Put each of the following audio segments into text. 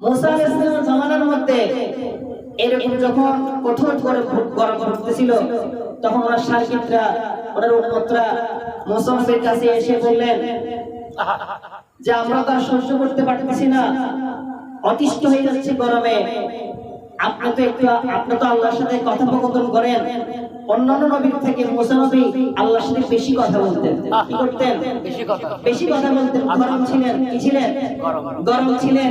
মুসা আলাইহিস জামানার মধ্যে এরকম যখন কঠোর করে গরম করতেছিল তখন ওরা সার্কিটরা ওনার উন্মতরা মুসা কাছে এসে বললেন যে আমরা তো সহ্য করতে পারতেছি না অতিষ্ঠ হয়ে যাচ্ছে গরমে আপনি তো একটু আপনি তো আল্লাহর সাথে কথোপকথন করেন। অন্যান্য নবীর থেকে মুসা নবী আল্লাহর সাথে বেশি কথা বলতেন। কি করতেন? বেশি কথা। বেশি কথা বলতেন। গরম ছিলেন? কি ছিলেন। গরম ছিলেন?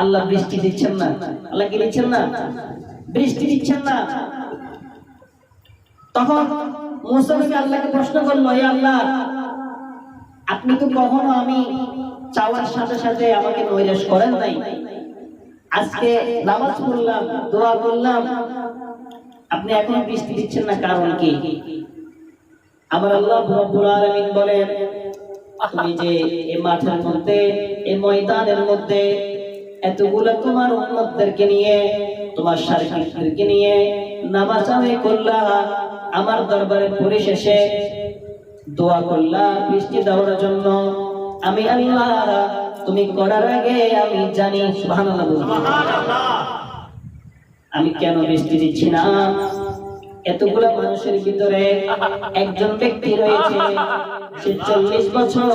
আল্লাহ বৃষ্টি দিচ্ছেন না। আল্লাহ কি দিচ্ছেন না? বৃষ্টি দিচ্ছেন না। তখন মুসা নবী আল্লাহকে প্রশ্ন করল, হে আল্লাহ, আপনি তো কখনো আমি চাওয়ার সাথে সাথে আমাকে নৈরাশ করেন নাই? আজকে নামাজ পড়লাম, দোয়া করলাম, আপনি এখন বৃষ্টি দিচ্ছেন না কারণ কি? আমার আল্লাহ রব্বুল আলামিন বলেন, তুমি যে এই মাঠের মধ্যে এই ময়দানের মধ্যে এতগুলো তোমার উন্মতদেরকে নিয়ে তোমার শারীরিকদেরকে নিয়ে নামাজ আমি করলাম আমার দরবারে পরিশেষে দোয়া করলাম বৃষ্টি দেওয়ার জন্য। আমি আল্লাহ তুমি করার আগে আমি জানি সুবহানাল্লাহ। আমি কেন বৃষ্টি দিচ্ছি না? এতগুলো মানুষের ভিতরে একজন ব্যক্তি রয়েছে, সে চল্লিশ বছর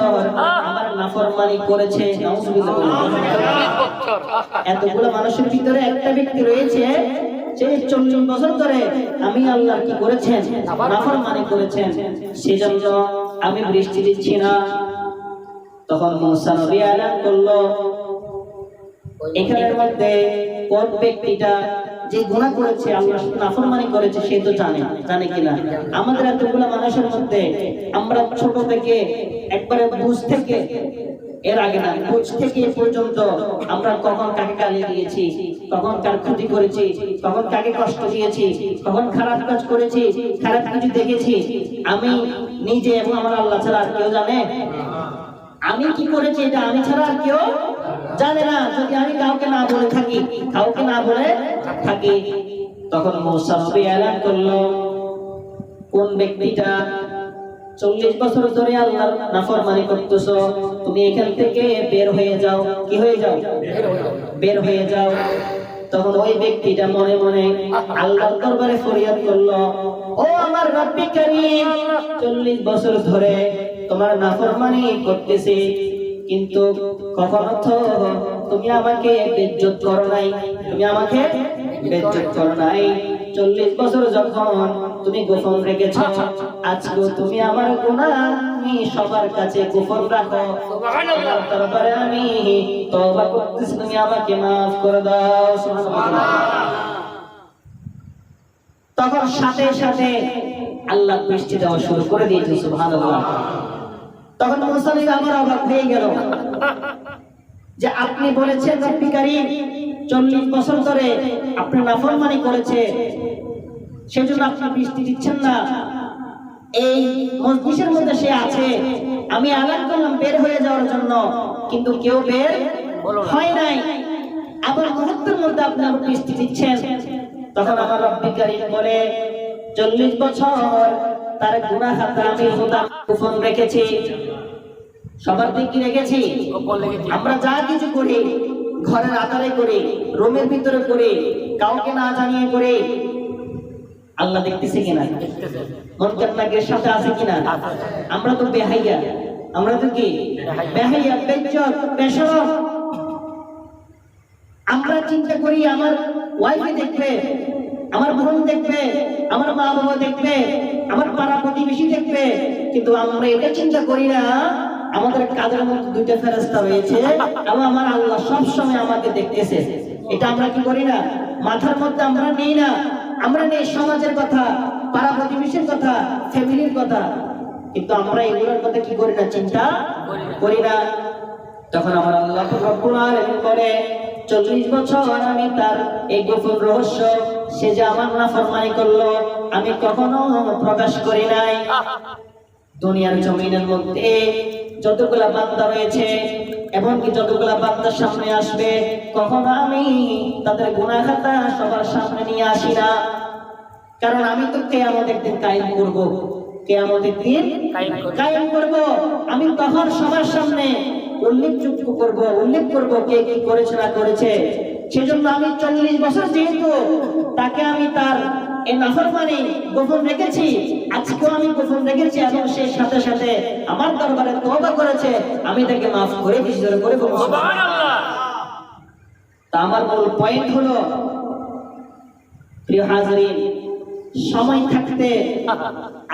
আমার নাফরমানি করেছে এতগুলো মানুষের ভিতরে একটা ব্যক্তি রয়েছে বছর ধরে আমি কি আমি বৃষ্টি দিচ্ছি না। তখন করল এখানের মধ্যে কোন ব্যক্তিটা যে গুনাহ করেছে, আল্লাহ নাফরমানি করেছে, সে তো জানে জানে কিনা। আমাদের এতগুলো মানুষের মধ্যে আমরা ছোট থেকে একবারে বুঝ থেকে, এর আগে না, বুঝ থেকে পর্যন্ত আমরা কখন কাকে গালি দিয়েছি, কখন কার ক্ষতি করেছি, কখন কাকে কষ্ট দিয়েছি, কখন খারাপ কাজ করেছি, খারাপ কিছু দেখেছি। আমি নিজে এবং আমার আল্লাহ ছাড়া আর কেউ জানে? আমি কি করেছি এটা আমি ছাড়া আর কেউ জানে না, যদি আমি কাউকে না বলে থাকি, কাউকে না বলে থাকি, তখন মৌসা নবী এলান করল, কোন ব্যক্তিটা চল্লিশ বছর ধরে আল্লাহর নাফরমানি করতেছো, তুমি এখান থেকে বের হয়ে যাও। কি হয়ে যাও? বের হয়ে যাও। তখন ওই ব্যক্তিটা মনে মনে আল্লাহর দরবারে ফরিয়াদ করল, ও আমার রব্বি করিম, চল্লিশ বছর ধরে তোমার নাফরমানি করতেছি কিন্তু কখনো তো তুমি আমাকে বেজ্জত করো নাই। তুমি আমাকে বেজ্জত করো নাই। চল্লিশ বছর যখন তুমি গোপন রেখেছ আজকে তুমি আমার গুনাহ আমি সবার কাছে গোপন রাখো। দরবারে আমি তওবা করতেছি তুমি আমাকে মাফ করে দাও। তখন সাথে সাথে আল্লাহ বৃষ্টি দেওয়া শুরু করে দিয়েছে সুবহানাল্লাহ। তখন মুসা আমার অবাক হয়ে গেল। যে আপনি বলেছেন চল্লিশ বছর ধরে আপনি নাফরমানি করেছে সেজন্য আপনি বৃষ্টি দিচ্ছেন না। এই মসজিদের মধ্যে সে আছে। আমি আলান করলাম বের হয়ে যাওয়ার জন্য। কিন্তু কেউ বের হয় নাই। আবার মুহূর্তের মধ্যে আপনি বৃষ্টি দিচ্ছেন। তখন আমার রব্বি বলে চল্লিশ বছর তার আমি খোদা রেখেছি। সবার দিক রেখেছি? আমরা যা কিছু করি, ঘরের রুমের ভিতরে কাউকে না জানিয়ে আল্লাহ দেখতেছে কিনা? মনকার নাকের সাথে আছে কিনা? আমরা তো বেহাইয়া। আমরা তো কি? বেহাইয়া বেশরম আমরা চিন্তা করি, আমার ওয়াইফে দেখবে, আমার বোন দেখবে, আমার মা বাবা দেখবে আমার পাড়া প্রতিবেশী দেখবে। কিন্তু আমরা এটা চিন্তা করি না। আমাদের কাজের মধ্যে দুইটা ফেরস্তা হয়েছে এবং আমার আল্লাহ সবসময় আমাকে দেখতেছে। এটা আমরা কি করি না? মাথার মধ্যে আমরা নেই না। আমরা নেই সমাজের কথা, পাড়া প্রতিবেশীর কথা, ফ্যামিলির কথা। কিন্তু আমরা এগুলোর কথা কি করি না? চিন্তা করি না। তখন আমার আল্লাহ বলে, চল্লিশ বছর আমি তার এই গোপন রহস্য সে যে আমার নাফরমানি করল আমি কখনো প্রকাশ করি নাই। দুনিয়ার জমিনের মধ্যে যতগুলা বান্দা রয়েছে এমনকি যতগুলা বান্দার সামনে আসবে কখনো আমি তাদের গুনাহ খাতা সবার সামনে নিয়ে আসি না। কারণ আমি তো কেয়ামতের দিন কায়েম করব। কেয়ামতের দিন। কায়েম করব। আমি তখন সবার সামনে উল্লেখযোগ্য করব উল্লেখ করব কে কি করেছে না করেছে। সেজন্য আমি চল্লিশ বছর যেহেতু তাকে আমি তার এই নাফরমানি গোপন রেখেছি। আজকেও আমি গোপন রেখেছি এবং সে সাথে সাথে আমার দরবারে তওবা করেছে। আমি তাকে মাফ করে জোরে করে তা আমার মূল পয়েন্ট হলো প্রিয় হাজরিন সময় থাকতে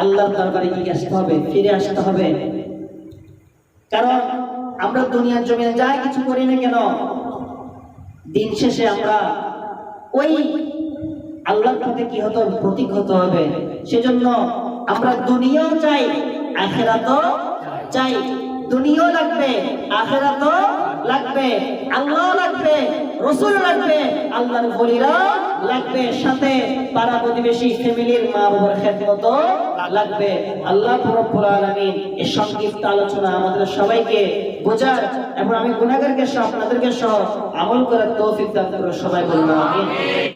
আল্লাহর দরবারে গিয়ে আসতে হবে ফিরে আসতে হবে। কারণ আমরা দুনিয়ার জমিনে যা কিছু করি না কেন দিন শেষে আমরা ওই আল্লাহর সাথে কি হতো প্রতীক হতে হবে। সেজন্য আমরা দুনিয়াও চাই, আখেরাতও চাই। দুনিয়াও লাগবে, আখেরাতও লাগবে আল্লাহ লাগবে রসুল লাগবে, আল্লাহর বলিরা লাগবে। সাথে পাড়া প্রতিবেশী, ফ্যামিলির মা বাবার খেদমত লাগবে। আল্লাহ রব্বুল আলামিন এই সংক্ষিপ্ত আলোচনা আমাদের সবাইকে বোঝার এবং আমি গুণাগারকে সহ, আপনাদেরকে সহ আমল করার তৌফিক দান করে সবাই বলব আমিন।